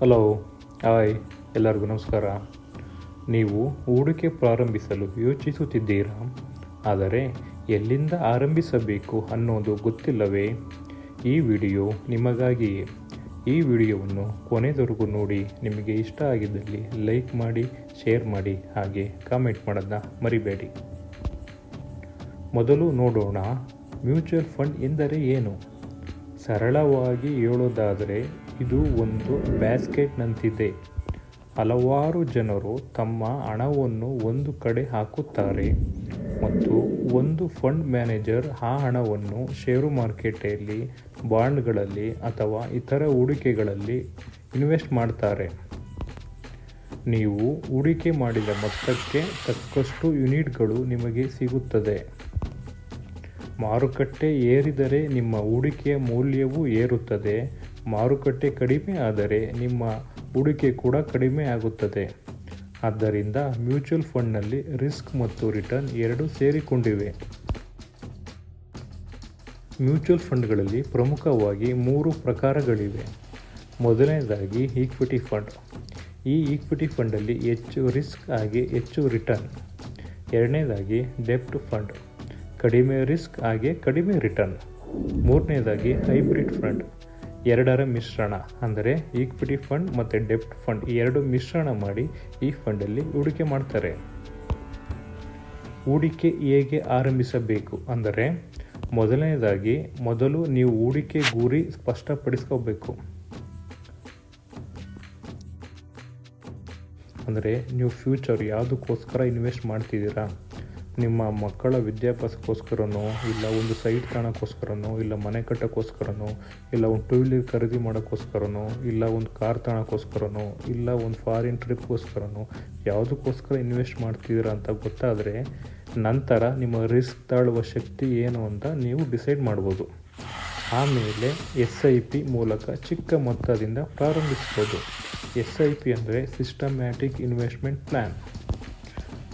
Hello hi ಎಲ್ಲರಿಗೂ ನಮಸ್ಕಾರ. ನೀವು ಹೂಡಿಕೆ ಪ್ರಾರಂಭಿಸಲು ಯೋಚಿಸುತ್ತಿದ್ದೀರಾ? ಆದರೆ ಎಲ್ಲಿಂದ ಆರಂಭಿಸಬೇಕು ಅನ್ನೋದು ಗೊತ್ತಿಲ್ಲವೇ? ಈ ವಿಡಿಯೋ ನಿಮಗಾಗಿಯೇ. ಈ ವಿಡಿಯೋವನ್ನು ಕೊನೆದವರೆಗೂ ನೋಡಿ, ನಿಮಗೆ ಇಷ್ಟ ಆಗಿದ್ದಲ್ಲಿ ಲೈಕ್ ಮಾಡಿ, ಶೇರ್ ಮಾಡಿ, ಹಾಗೆ ಕಾಮೆಂಟ್ ಮಾಡೋದನ್ನ ಮರಿಬೇಡಿ. ಮೊದಲು ನೋಡೋಣ, ಮ್ಯೂಚುವಲ್ ಫಂಡ್ ಎಂದರೆ ಏನು? ಸರಳವಾಗಿ ಹೇಳೋದಾದರೆ ಇದು ಒಂದು ಬ್ಯಾಸ್ಕೆಟ್ನಂತಿದೆ. ಹಲವಾರು ಜನರು ತಮ್ಮ ಹಣವನ್ನು ಒಂದು ಕಡೆ ಹಾಕುತ್ತಾರೆ ಮತ್ತು ಒಂದು ಫಂಡ್ ಮ್ಯಾನೇಜರ್ ಆ ಹಣವನ್ನು ಷೇರು ಮಾರುಕಟ್ಟೆಯಲ್ಲಿ ಬಾಂಡ್ಗಳಲ್ಲಿ ಅಥವಾ ಇತರ ಹೂಡಿಕೆಗಳಲ್ಲಿ ಇನ್ವೆಸ್ಟ್ ಮಾಡ್ತಾರೆ. ನೀವು ಹೂಡಿಕೆ ಮಾಡಿದ ಮೊತ್ತಕ್ಕೆ ತಕ್ಕಷ್ಟು ಯೂನಿಟ್ಗಳು ನಿಮಗೆ ಸಿಗುತ್ತದೆ. ಮಾರುಕಟ್ಟೆ ಏರಿದರೆ ನಿಮ್ಮ ಹೂಡಿಕೆಯ ಮೌಲ್ಯವೂ ಏರುತ್ತದೆ. ಮಾರುಕಟ್ಟೆ ಕಡಿಮೆ ಆದರೆ ನಿಮ್ಮ ಹೂಡಿಕೆ ಕೂಡ ಕಡಿಮೆ ಆಗುತ್ತದೆ. ಆದ್ದರಿಂದ ಮ್ಯೂಚುವಲ್ ಫಂಡ್ನಲ್ಲಿ ರಿಸ್ಕ್ ಮತ್ತು ರಿಟರ್ನ್ ಎರಡೂ ಸೇರಿಕೊಂಡಿವೆ. ಮ್ಯೂಚುವಲ್ ಫಂಡ್ಗಳಲ್ಲಿ ಪ್ರಮುಖವಾಗಿ ಮೂರು ಪ್ರಕಾರಗಳಿವೆ. ಮೊದಲನೇದಾಗಿ ಈಕ್ವಿಟಿ ಫಂಡ್. ಈ ಈಕ್ವಿಟಿ ಫಂಡಲ್ಲಿ ಹೆಚ್ಚು ರಿಸ್ಕ್ ಹಾಗೆ ಹೆಚ್ಚು ರಿಟರ್ನ್. ಎರಡನೇದಾಗಿ ಡೆಪ್ಟ್ ಫಂಡ್. ಕಡಿಮೆ ರಿಸ್ಕ್ ಹಾಗೆ ಕಡಿಮೆ ರಿಟರ್ನ್. ಮೂರನೇದಾಗಿ ಹೈಬ್ರಿಡ್ ಫಂಡ್. ಎರಡರ ಮಿಶ್ರಣ ಅಂದರೆ ಈಕ್ವಿಟಿ ಫಂಡ್ ಮತ್ತು ಡೆಪ್ಟ್ ಫಂಡ್ ಈ ಎರಡು ಮಿಶ್ರಣ ಮಾಡಿ ಈ ಫಂಡಲ್ಲಿ ಹೂಡಿಕೆ ಮಾಡ್ತಾರೆ. ಹೂಡಿಕೆ ಹೇಗೆ ಆರಂಭಿಸಬೇಕು ಅಂದರೆ ಮೊದಲನೇದಾಗಿ ಮೊದಲು ನೀವು ಹೂಡಿಕೆ ಗುರಿ ಸ್ಪಷ್ಟಪಡಿಸ್ಕೋಬೇಕು. ಅಂದರೆ ನೀವು ಫ್ಯೂಚರ್ ಯಾವುದಕ್ಕೋಸ್ಕರ ಇನ್ವೆಸ್ಟ್ ಮಾಡ್ತಿದ್ದೀರಾ? ನಿಮ್ಮ ಮಕ್ಕಳ ವಿದ್ಯಾಭ್ಯಾಸಕ್ಕೋಸ್ಕರನೋ, ಇಲ್ಲ ಒಂದು ಸೈಟ್ ತಾಣಕ್ಕೋಸ್ಕರನೋ ಇಲ್ಲ ಮನೆ ಕಟ್ಟೋಕ್ಕೋಸ್ಕರನೋ, ಇಲ್ಲ ಒಂದು ಟೂ ವೀಲರ್ ಖರೀದಿ ಮಾಡೋಕ್ಕೋಸ್ಕರನೋ, ಇಲ್ಲ ಒಂದು ಕಾರ್ ತಾಣಕ್ಕೋಸ್ಕರನೋ ಇಲ್ಲ ಒಂದು ಫಾರಿನ್ ಟ್ರಿಪ್ಗೋಸ್ಕರನೋ ಯಾವುದಕ್ಕೋಸ್ಕರ ಇನ್ವೆಸ್ಟ್ ಮಾಡ್ತಿದ್ದೀರಾ ಅಂತ ಗೊತ್ತಾದರೆ, ನಂತರ ನಿಮ್ಮ ರಿಸ್ಕ್ ತಾಳುವ ಶಕ್ತಿ ಏನು ಅಂತ ನೀವು ಡಿಸೈಡ್ ಮಾಡ್ಬೋದು. ಆಮೇಲೆ ಎಸ್ ಐ ಪಿ ಮೂಲಕ ಚಿಕ್ಕ ಮೊತ್ತದಿಂದ ಪ್ರಾರಂಭಿಸ್ಬೋದು. ಎಸ್ ಐ ಪಿ ಅಂದರೆ ಸಿಸ್ಟಮ್ಯಾಟಿಕ್ ಇನ್ವೆಸ್ಟ್ಮೆಂಟ್ ಪ್ಲ್ಯಾನ್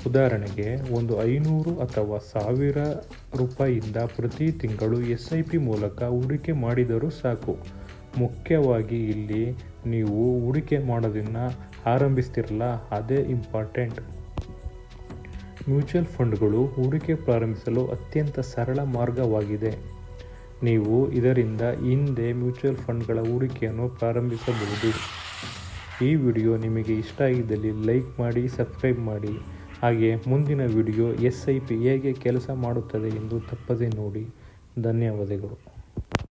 ಉದಾಹರಣೆಗೆ, ಒಂದು ಐನೂರು ಅಥವಾ ಸಾವಿರ ರೂಪಾಯಿಯಿಂದ ಪ್ರತಿ ತಿಂಗಳು ಎಸ್ ಐ ಪಿ ಮೂಲಕ ಹೂಡಿಕೆ ಮಾಡಿದರೂ ಸಾಕು. ಮುಖ್ಯವಾಗಿ ಇಲ್ಲಿ ನೀವು ಹೂಡಿಕೆ ಮಾಡೋದನ್ನು ಆರಂಭಿಸ್ತಿರಲ್ಲ, ಅದೇ ಇಂಪಾರ್ಟೆಂಟ್ ಮ್ಯೂಚುವಲ್ ಫಂಡ್ಗಳು ಹೂಡಿಕೆ ಪ್ರಾರಂಭಿಸಲು ಅತ್ಯಂತ ಸರಳ ಮಾರ್ಗವಾಗಿದೆ. ನೀವು ಇದರಿಂದ ಹಿಂದೆ ಮ್ಯೂಚುವಲ್ ಫಂಡ್ಗಳ ಹೂಡಿಕೆಯನ್ನು ಪ್ರಾರಂಭಿಸಬಹುದು. ಈ ವಿಡಿಯೋ ನಿಮಗೆ ಇಷ್ಟ ಆಗಿದ್ದಲ್ಲಿ ಲೈಕ್ ಮಾಡಿ, ಸಬ್ಸ್ಕ್ರೈಬ್ ಮಾಡಿ. ಹಾಗೆ ಮುಂದಿನ ವಿಡಿಯೋ ಎಸ್ ಐ ಪಿ ಹೇಗೆ ಕೆಲಸ ಮಾಡುತ್ತದೆ ಎಂದು ತಪ್ಪದೇ ನೋಡಿ. ಧನ್ಯವಾದಗಳು.